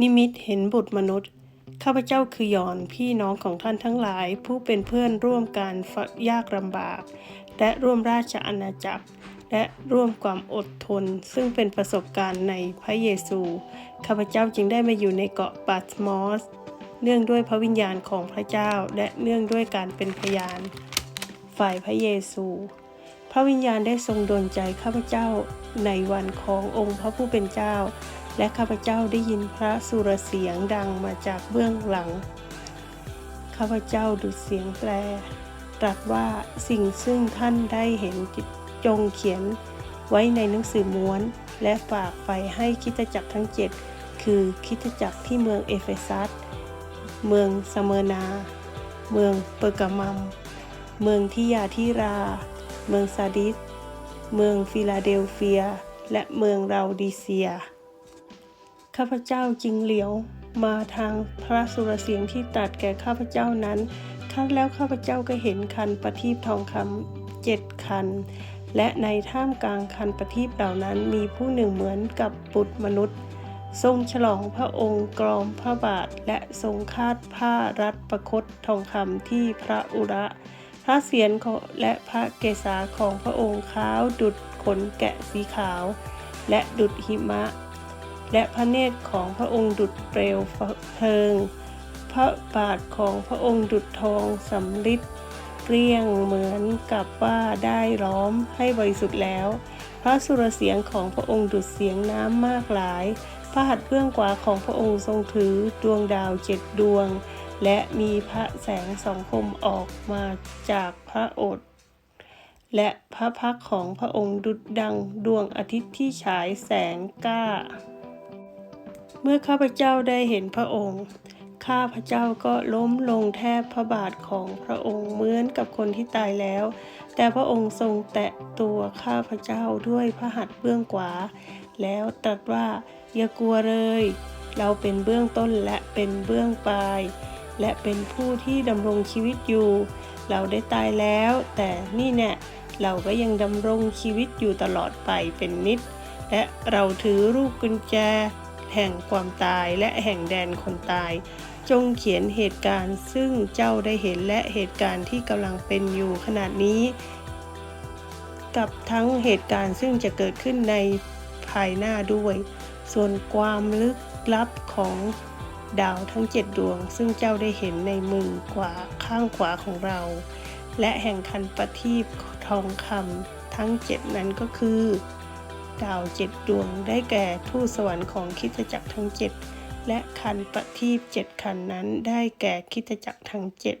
นิมิตเห็นบุตรมนุษย์ ข้าพเจ้าคือยอนพี่น้องของท่านทั้งหลาย ผู้เป็นเพื่อนร่วมการยากลำบาก และร่วมราชอาณาจักร และร่วมความอดทน ซึ่งเป็นประสบการณ์ในพระเยซู ข้าพเจ้าจึงได้มาอยู่ในเกาะปัตมอส เนื่องด้วยพระวิญญาณของพระเจ้า และเนื่องด้วยการเป็นพยาน ฝ่ายพระเยซู พระวิญญาณได้ทรงดลใจข้าพเจ้าในวันขององค์พระผู้เป็นเจ้า และข้าพเจ้าได้ยินพระสุรเสียงดังมาจากเบื้องหลัง ข้าพเจ้าดุดเสียงแปลตรัสว่าสิ่งซึ่งท่านได้เห็นจงเขียนไว้ในหนังสือม้วน และฝากไปให้คริดจักรทั้งเจ็ดคือคริดจักรที่เมืองเอเฟซัส เมืองสเมนา เมืองเปอร์กามัม เมืองทิยาธิรา เมืองซาดิส เมืองฟิลาเดลเฟีย และเมืองเราดีเซีย ข้าพเจ้าจึงเหลียวมาทางพระสุรเสียงที่ตรัสแก่ข้าพเจ้านั้นครั้นแล้วข้าพเจ้าก็เห็นคันประทีปทองคำเจ็ดคัน และในท่ามกลางคันประทีปเหล่านั้นมีผู้หนึ่งเหมือนกับบุตมนุษย์ ทรงฉลองพระองค์กรอมพระบาทและทรงคาดผ้ารัดประคตทองคำที่พระอุระ พระเศียรของและพระเกศาของพระองค์ขาวดุดขนแกะสีขาว และดุดหิมะ และพระเนตรของพระองค์ดุดเปลวเพลิง พระบาทของพระองค์ดุดทองสำริดเกลี้ยงเหมือนกับว่าได้ล้อมให้บริสุทธิ์แล้ว พระสุรเสียงของพระองค์ดุดเสียงน้ำมากหลาย พระหัตถ์เบื้องขวาของพระองค์ทรงถือดวงดาวเจ็ดดวง และมีพระแสงสองคมออกมาจากพระโอษฐ์และพระพักของพระองค์ดุดดังดวงอาทิตย์ที่ฉายแสงกล้า เมื่อข้าพเจ้าได้เห็นพระองค์ ข้าพเจ้าก็ล้มลงแทบพระบาทของพระองค์เหมือนกับคนที่ตายแล้ว แต่พระองค์ทรงแตะตัวข้าพเจ้าด้วยพระหัตถ์เบื้องขวา แล้วตรัสว่าอย่ากลัวเลย เราเป็นเบื้องต้นและเป็นเบื้องปลาย และเป็นผู้ที่ดำรงชีวิตอยู่ เราได้ตายแล้ว แต่นี่แน่เราก็ยังดำรงชีวิตอยู่ตลอดไปเป็นนิด และเราถือรูปกุญแจ แห่งความตายและแห่งแดนคนตาย จงเขียนเหตุการณ์ซึ่งเจ้าได้เห็นและเหตุการณ์ที่กำลังเป็นอยู่ขนาดนี้ กับทั้งเหตุการณ์ซึ่งจะเกิดขึ้นในภายหน้าด้วย ส่วนความลึกลับของดาวทั้งเจ็ดดวง ซึ่งเจ้าได้เห็นในมือขวาข้างขวาของเรา และแห่งคันประทีปทองคำทั้งเจ็ดนั้นก็คือ ดาวเจ็ดดวงได้แก่ทูตสวรรค์ของคิตจักรทั้งเจ็ดและคันประทีปเจ็ดคันนั้นได้แก่คิตจักรทั้งเจ็ด